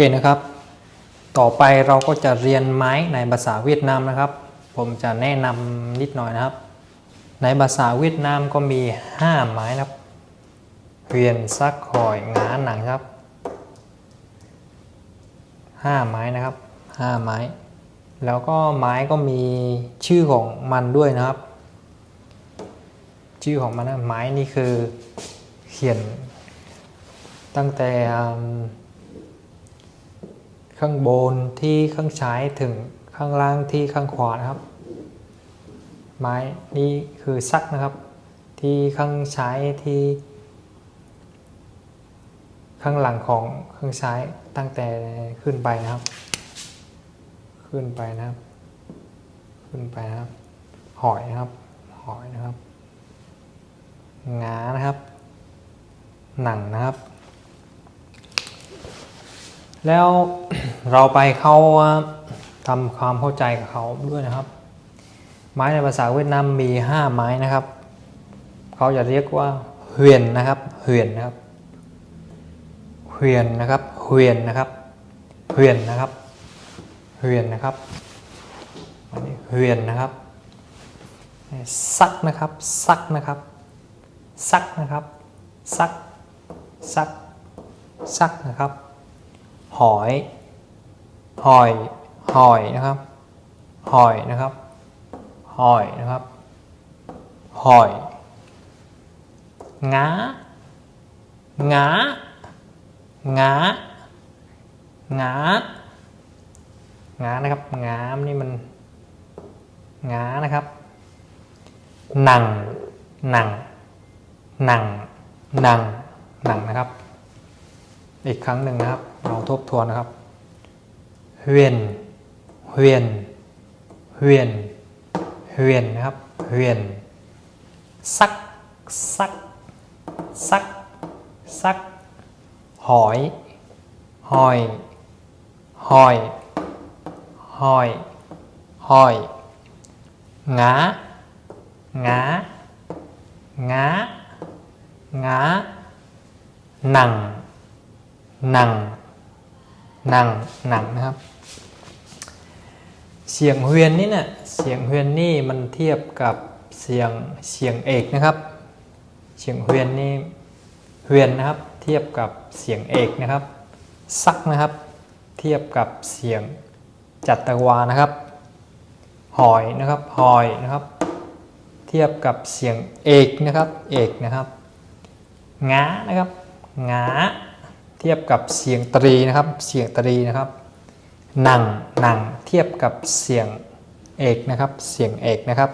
เคนะครับ ต่อไปเราก็จะเรียนไม้ในภาษาเวียดนามนะครับ ผมจะแนะนำนิดหน่อยนะครับ ในภาษาเวียดนามก็มี 5 ไม้นะครับเวียนซักหอยงาหนังครับ 5 ไม้นะครับ 5 ไม้ แล้วก็ไม้ก็มีชื่อของมันด้วยนะครับ ชื่อของมันนะไม้นี่คือเขียนตั้งแต่ ข้างบนที่ข้างซ้ายถึงข้างล่างที่ข้างขวานะครับ ไม้นี่คือซักนะครับ ที่ข้างซ้ายที่ ข้างหลังของข้างซ้ายตั้งแต่ขึ้นไปนะครับ ขึ้นไปนะครับ ขึ้นไปนะครับ หอยนะครับ หอยนะครับงานะครับ หนังนะครับ แล้ว เราไปเข้าทำความเข้าใจกับเขาด้วยนะครับ ไม้ในภาษาเวียดนามมี5ไม้นะครับ เขาจะเรียกว่าเฮวียนนะครับเฮวียนนะครับเฮวียนนะครับเฮวียนนะครับเฮวียนนะครับเฮวียนนะครับอันนี้เฮวียนนะครับซักนะครับซักนะครับซักนะครับซักซักซักนะครับ หอย หอย หอยนะครับ หอยนะครับ หอยนะครับ หอยงางางางางานะครับ งามนี่มันงานะครับ หนัง หนัง หนัง หนัง หนังนะครับ อีกครั้งหนึ่งนะครับ เราทบทวนนะครับ เวียนเวียนเวียนเวียนนะครับเวียนซักซักซักซักหอยหอยหอยหอยหอยงางางางาหนังหนัง หนังหนังนะครับ เสียงเฮวียนนี่เนี่ยเสียงเฮวียนนี่มันเทียบกับเสียงเสียงเอกนะครับ เสียงเฮวียนนี่เฮวียนนะครับ เทียบกับเสียงเอกนะครับ ซักนะครับ เทียบกับเสียงจัตวานะครับ หอยนะครับ หอยนะครับ เทียบกับเสียงเอกนะครับ เอกนะครับงานะครับงา เทียบกับเสียงตรีนะครับ เสียงตรีนะครับหนังหนังเทียบกับเสียงเอกนะครับ เสียงเอกนะครับ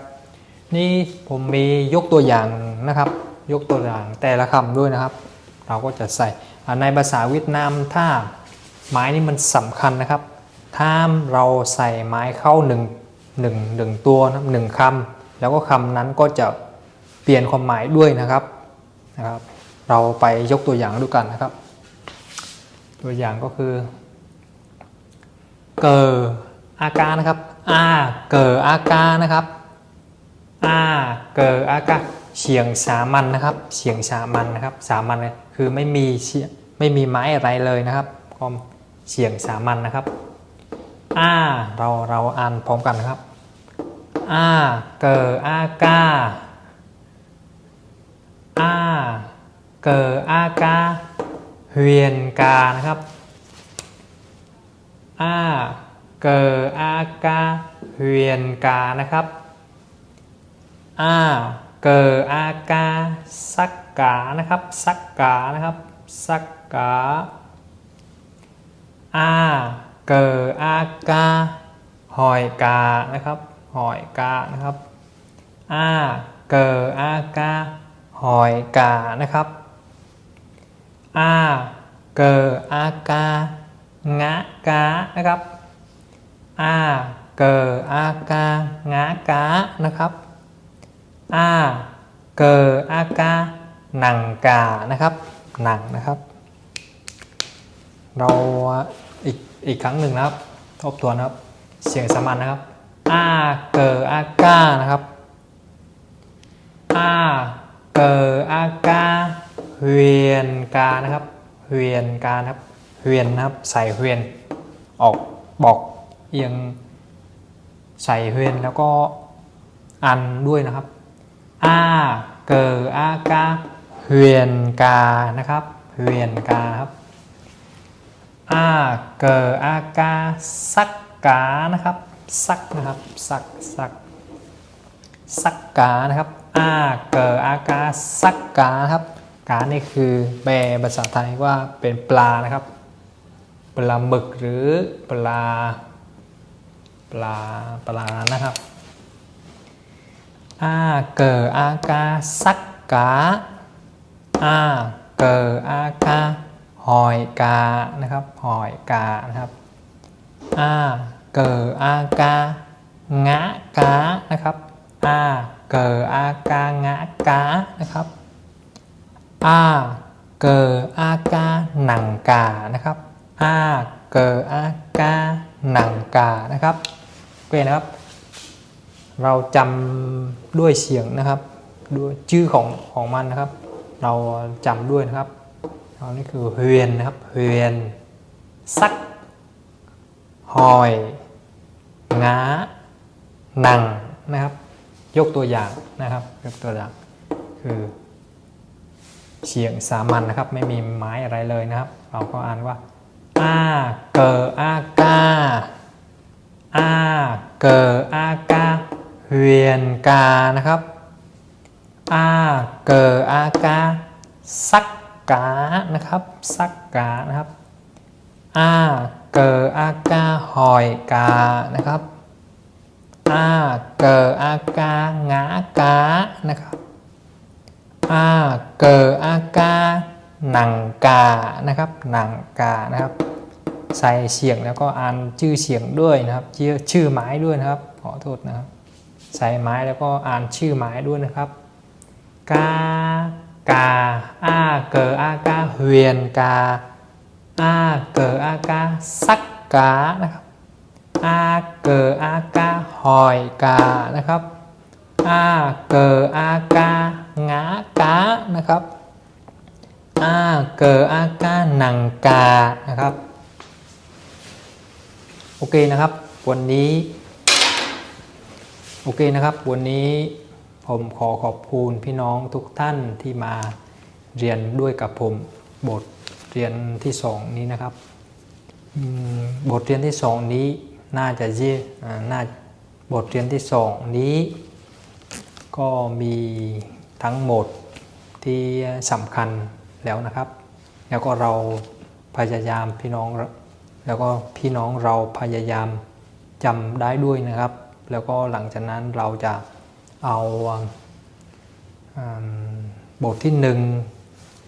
นี่ผมมียกตัวอย่างนะครับ ยกตัวอย่างแต่ละคำด้วยนะครับ เราก็จะใส่ในภาษาเวียดนามถ้าไม้นี่มันสำคัญนะครับ ถ้าเราใส่ไม้เข้าหนึ่งหนึ่งหนึ่งตัวนะหนึ่งคำแล้วก็คำนั้นก็จะเปลี่ยนความหมายด้วยนะครับนะครับ เราไปยกตัวอย่างดูกันนะครับ ตัวอย่างก็คือ เกออาการนะครับอาเกออาการนะครับอาเกออากาเฉียงสามัญนะครับเฉียงสามัญนะครับ สามัญเนี่ยคือไม่มีเฉียไม่มีไม้อะไรเลยนะครับก็เฉียงสามัญนะครับอาเราเราอ่านพร้อมกันนะครับอาเกออากาอาเกออากา เวียนกานะครับอาเกออากาเวียนกานะครับอาเกออากาสักกานะครับสักกานะครับสักกาอาเกออากาหอยกานะครับหอยกานะครับอาเกออากาหอยกานะครับ อาเกออากางะกานะครับอาเกออากางะกานะครับอาเกออากาหนังกานะครับหนังนะครับ เราอีกอีกครั้งหนึ่งนะครับ ทบทวนนะครับเสียงสามัญนะครับอาเกออากานะครับอาเกออากา เวียนกานะครับเวียนกานะครับเเวียนนะครับใส่เวียนออกบอกเอียงใส่เวียนแล้วก็อันด้วยนะครับอาเกออากาเวียนกานะครับเวียนกาครับอาเกออากาสักกานะครับสักนะครับสักสักสักกานะครับอาเกออากาสักกาครับ การนี่คือแปลภาษาไทยว่าเป็นปลานะครับ ปลาหมึกหรือปลา ปลาปลานะครับอาเกออากาสักกาอาเกออากาหอยกานะครับหอยกานะครับอาเกออากางะกานะครับอาเกออากางะกานะครับ อาเกออากาหนังกานะครับอาเกออากาหนังกานะครับโอเคนะครับ เราจำด้วยเสียงนะครับด้วยชื่อของของมันนะครับ เราจำด้วยนะครับเรานี่คือเฮวียนนะครับเฮวียนสักหอยงาหนังนะครับ ยกตัวอย่างนะครับ ยกตัวอย่างคือ เสียงสามัญนะครับ ไม่มีไม้อะไรเลยนะครับ เราก็อ่านว่าอาเกออากาอาเกออากาเวียนกานะครับอาเกออากาสักกานะครับสักกานะครับอาเกออากาหอยกานะครับอาเกออากางากานะครับ อาเกออากาหนังกานะครับหนังกานะครับ ใส่เสียงแล้วก็อ่านชื่อเสียงด้วยนะครับชื่อชื่อไม้ด้วยนะครับ ขอโทษนะครับ ใส่ไม้แล้วก็อ่านชื่อไม้ด้วยนะครับกากาอาเกออากาเวียนกาอาเกออากาสักกานะครับอาเกออากาหอยกานะครับ อาเกออากางากานะครับอาเกออากาหนังกานะครับ โอเคนะครับ วันนี้ โอเคนะครับ วันนี้ผมขอขอบคุณพี่น้องทุกท่านที่มาเรียนด้วยกับผมบทเรียนที่สองนี้นะครับบทเรียนที่สองนี้น่าจะเยอ่าน่าบทเรียนที่สองนี้ ก็มีทั้งหมดที่สำคัญแล้วนะครับ แล้วก็เราพยายามพี่น้อง แล้วก็พี่น้องเราพยายามจำได้ด้วยนะครับ แล้วก็หลังจากนั้นเราจะเอาอบทที่หนึ่ง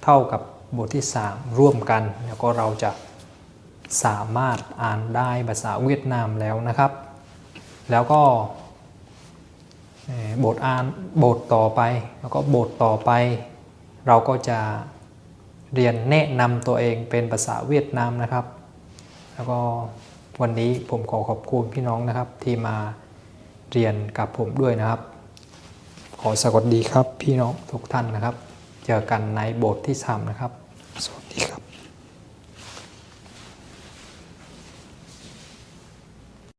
เท่ากับบทที่สามร่วมกัน แล้วก็เราจะสามารถอ่านได้ภาษาเวียดนามแล้วนะครับ แล้วก็ บทอ่านบทต่อไป แล้วก็บทต่อไป เราก็จะเรียนแนะนำตัวเองเป็นภาษาเวียดนามนะครับ แล้วก็วันนี้ผมขอขอบคุณพี่น้องนะครับ ที่มาเรียนกับผมด้วยนะครับ ขอสวัสดีครับพี่น้องทุกท่านนะครับ เจอกันในบทที่สามนะครับ